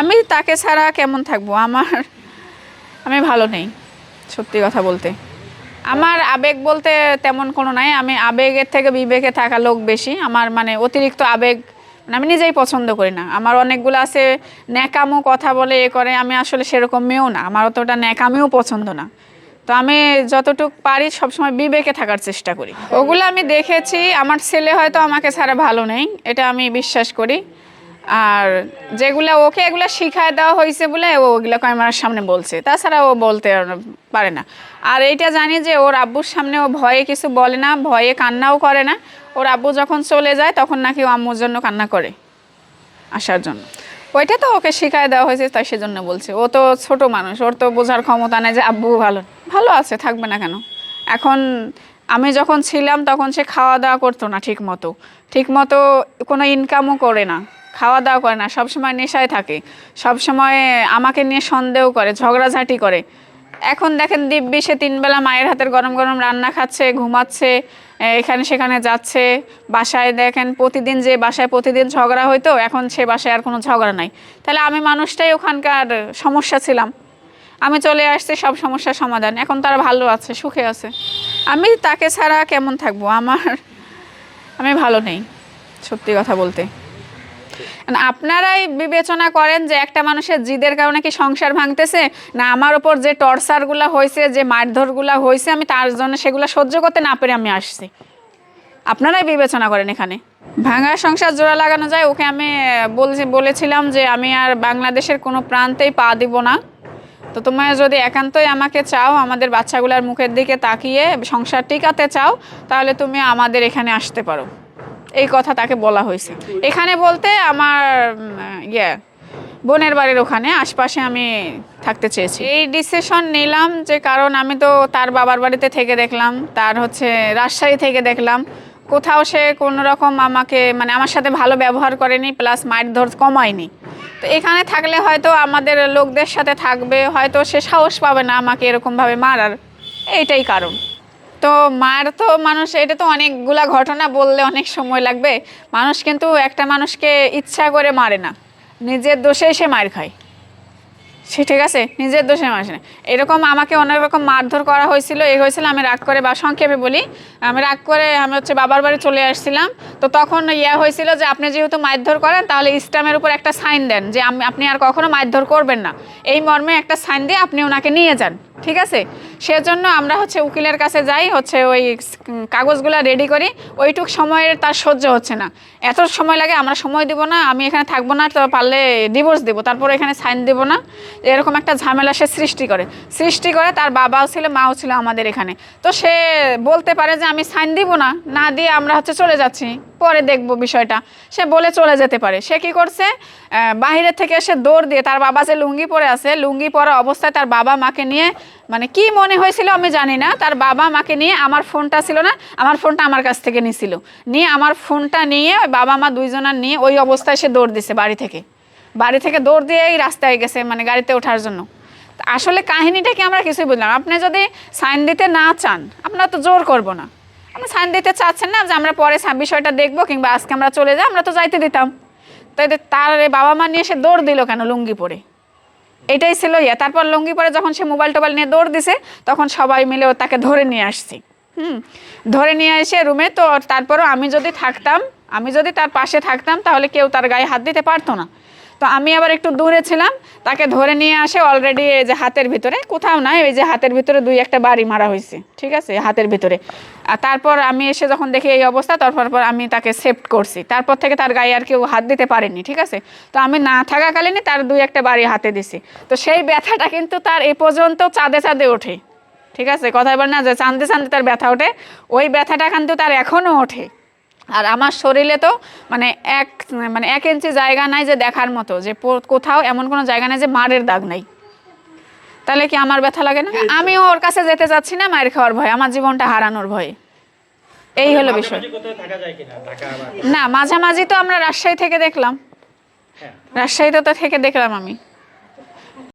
আমি তাকে ছাড়া কেমন থাকব? আমার, আমি ভালো নেই, সত্যি কথা বলতে। আমার আবেগ বলতে তেমন কোনো নাই। আমি আবেগের থেকে বিবেকে থাকা লোক বেশি। আমার মানে অতিরিক্ত আবেগ মানে আমি নিজেই পছন্দ করি না। আমার অনেকগুলো আছে, ন্যাকামো কথা বলে, এ করে। আমি আসলে সেরকম মেয়েও না। আমার অতটা ন্যাকামিও পছন্দ না। তো আমি যতটুক পারি সবসময় বিবেকে থাকার চেষ্টা করি। ওগুলো আমি দেখেছি। আমার ছেলে হয়তো আমাকে ছাড়া ভালো নেই। এটা আমি বিশ্বাস করি। আর যেগুলো ওকে এগুলো শিখায় দেওয়া হয়েছে বলে ও ওগুলো ক্যামেরার সামনে বলছে। তাছাড়া ও বলতে পারে না। আর এইটা জানি যে ওর আব্বুর সামনে ও ভয়ে কিছু বলে না, ভয়ে কান্নাও করে না। ওর আব্বু যখন চলে যায় তখন নাকি ও আম্মুর জন্য কান্না করে আসার জন্য। ওইটা তো ওকে শিখায় দেওয়া হয়েছে, তাই সেজন্য বলছে। ও তো ছোট মানুষ, ওর তো বোঝার ক্ষমতা নেই যে আব্বু ভালো ভালো আছে, থাকবে না কেন? এখন আমি যখন ছিলাম তখন সে খাওয়া দাওয়া করতো না ঠিক মতো ঠিক মতো কোনো ইনকামও করে না। খাওয়া দাওয়া করে না, সবসময় নেশায় থাকে। সবসময় আমাকে নিয়ে সন্দেহ করে, ঝগড়াঝাটি করে। এখন দেখেন দিব্যি, সে তিনবেলা মায়ের হাতের গরম গরম রান্না খাচ্ছে, ঘুমাচ্ছে এখানে সেখানে যাচ্ছে। বাসায় দেখেন প্রতিদিন যে বাসায় প্রতিদিন ঝগড়া হইতো, এখন সে বাসায় আর কোনো ঝগড়া নাই। তাহলে আমি মানুষটাই ওখানকার সমস্যা ছিলাম। আমি চলে আসছি, সব সমস্যার সমাধান। এখন তারা ভালো আছে, সুখে আছে। আমি তাকে ছাড়া কেমন থাকব? আমার, আমি ভালো নেই, সত্যি কথা বলতে। আপনারাই বিবেচনা করেন যে একটা মানুষের জিদের কারণে কি সংসার ভাঙতেছে? না আমার ওপর যে টর্চারগুলো হয়েছে, যে মারধরগুলো হয়েছে, আমি তার জন্য সেগুলো সহ্য করতে না পেরে আমি আসছি। আপনারাই বিবেচনা করেন এখানে। ভাঙা সংসার জোড়া লাগানো যায়, ওকে আমি বলছি, বলেছিলাম যে আমি আর বাংলাদেশের কোনো প্রান্তেই পা দিব না। তো তোমার যদি একান্তই আমাকে চাও, আমাদের বাচ্চাগুলোর মুখের দিকে তাকিয়ে সংসার টিকাতে চাও, তাহলে তুমি আমাদের এখানে আসতে পারো। এই কথা তাকে বলা হয়েছে। এখানে বলতে আমার ইয়ে বোনের বাড়ির ওখানে, আশপাশে আমি থাকতে চেয়েছি। এই ডিসিশন নিলাম যে কারণ আমি তো তার বাবার বাড়িতে থেকে দেখলাম, তার হচ্ছে রাজশাহী থেকে দেখলাম। কোথাও সে কোনো রকম আমাকে মানে আমার সাথে ভালো ব্যবহার করেনি প্লাস মায়ের ধর কমায়নি। তো এখানে থাকলে হয়তো আমাদের লোকদের সাথে থাকবে, হয়তো সে সাহস পাবে না আমাকে এরকমভাবে মারার। এইটাই কারণ। তো মার তো মানুষ, এটা তো অনেকগুলা ঘটনা বললে অনেক সময় লাগবে। মানুষ কিন্তু একটা মানুষকে ইচ্ছা করে মারে না। নিজের দোষেই সে মার খায়। সে ঠিক আছে? নিজের দোষে মাসে না। এরকম আমাকে অনেক রকম মারধর করা হয়েছিল। এই হয়েছিল আমি রাগ করে, বা সংক্ষেপে বলি, আমি রাগ করে আমি হচ্ছে বাবার বাড়ি চলে আসছিলাম। তো তখন ইয়া হয়েছিল যে, আপনি যেহেতু মারধর করেন, তাহলে ইসলামের উপর একটা সাইন দেন যে আপনি আর কখনো মারধর করবেন না। এই মর্মে একটা সাইন দিয়ে আপনি ওনাকে নিয়ে যান। ঠিক আছে? সেজন্য আমরা হচ্ছে উকিলের কাছে যাই হচ্ছে ওই কাগজগুলো রেডি করি। ওইটুক সময়ের তার সহ্য হচ্ছে না। এত সময় লাগে আমরা সময় দিব না আমি এখানে থাকব না তো পারলে ডিভোর্স দেবো তারপর এখানে সাইন দেবো না। এরকম একটা ঝামেলা সে সৃষ্টি করে। সৃষ্টি করে তার বাবাও ছিল মাও ছিল আমাদের এখানে। তো সে বলতে পারে যে আমি সাইন দিব না না দিয়ে আমরা হচ্ছে চলে যাচ্ছি। পরে দেখব বিষয়টা। সে বলে চলে যেতে পারে। সে কি করছে? আহ, বাহিরের থেকে এসে দৌড় দিয়ে তার বাবা যে লুঙ্গি পরে আছে লুঙ্গি পরা অবস্থায় তার বাবা মাকে নিয়ে মানে কি মনে হয়েছিল আমি জানি না। তার বাবা মাকে নিয়ে আমার ফোনটা ছিল না, আমার ফোনটা আমার কাছ থেকে নিছিল। নিয়ে আমার ফোনটা নিয়ে ওই বাবা মা দুইজনার নিয়ে ওই অবস্থায় সে দৌড় দিছে বাড়ি থেকে। বাড়ি থেকে দৌড় দিয়ে এই রাস্তায় গেছে মানে গাড়িতে ওঠার জন্য। আসলে কাহিনীটা কি আমরা কিছুই বুঝলাম আপনি যদি সাইন দিতে না চান আপনারা তো জোর করব না। আপনি সাইন দিতে চাচ্ছেন না যে আমরা পরে বিষয়টা দেখব কিংবা আজকে আমরা চলে যাই, আমরা তো যাইতে দিতাম। তাই তার বাবা মা নিয়ে সে দৌড় দিল কেন লুঙ্গি পরে? এটাই ছিল ইয়া। তারপর লুঙ্গি পরে যখন সে মোবাইল টোবাইল নিয়ে দৌড় দিছে, তখন সবাই মিলে ও তাকে ধরে নিয়ে আসছি। হুম, ধরে নিয়ে এসে রুমে তো তারপরও আমি যদি থাকতাম, আমি যদি তার পাশে থাকতাম, তাহলে কেউ তার গায়ে হাত দিতে পারতো না। তো আমি আবার একটু দূরে ছিলাম, তাকে ধরে নিয়ে আসে অলরেডি এই যে হাতের ভিতরে। কোথাও নাই, ওই যে হাতের ভিতরে দুই একটা বাড়ি মারা হয়েছে, ঠিক আছে? হাতের ভিতরে। আর তারপর আমি এসে যখন দেখি এই অবস্থা, তারপর পর আমি তাকে সেফট করছি। তারপর থেকে তার গায়ে আর কেউ হাত দিতে পারেনি, ঠিক আছে? তো আমি না থাকাকালীনই তার দুই একটা বাড়ি হাতে দিছি। তো সেই ব্যথাটা কিন্তু তার এ পর্যন্ত চাঁদে চাঁদে ওঠে, ঠিক আছে? কথা এবার না যে চাঁদে চাঁদে তার ব্যথা ওঠে, ওই ব্যথাটা কিন্তু তার এখনও ওঠে। আর আমার শরীরে তো মানে এক মানে এক ইঞ্চি জায়গা নাই যে দেখার মতো যে কোথাও এমন কোনো জায়গা নাই যে মারের দাগ নাই। তাহলে কি আমার ব্যথা লাগে না? আমিও ওর কাছে যেতে চাচ্ছি না মায়ের খাওয়ার ভয় আমার জীবনটা হারানোর ভয়ে। এই হলো বিষয়। না মাঝামাঝি তো আমরা রাজশাহী থেকে দেখলাম। হ্যাঁ। রাজশাহীতে তো থেকে দেখলাম আমি।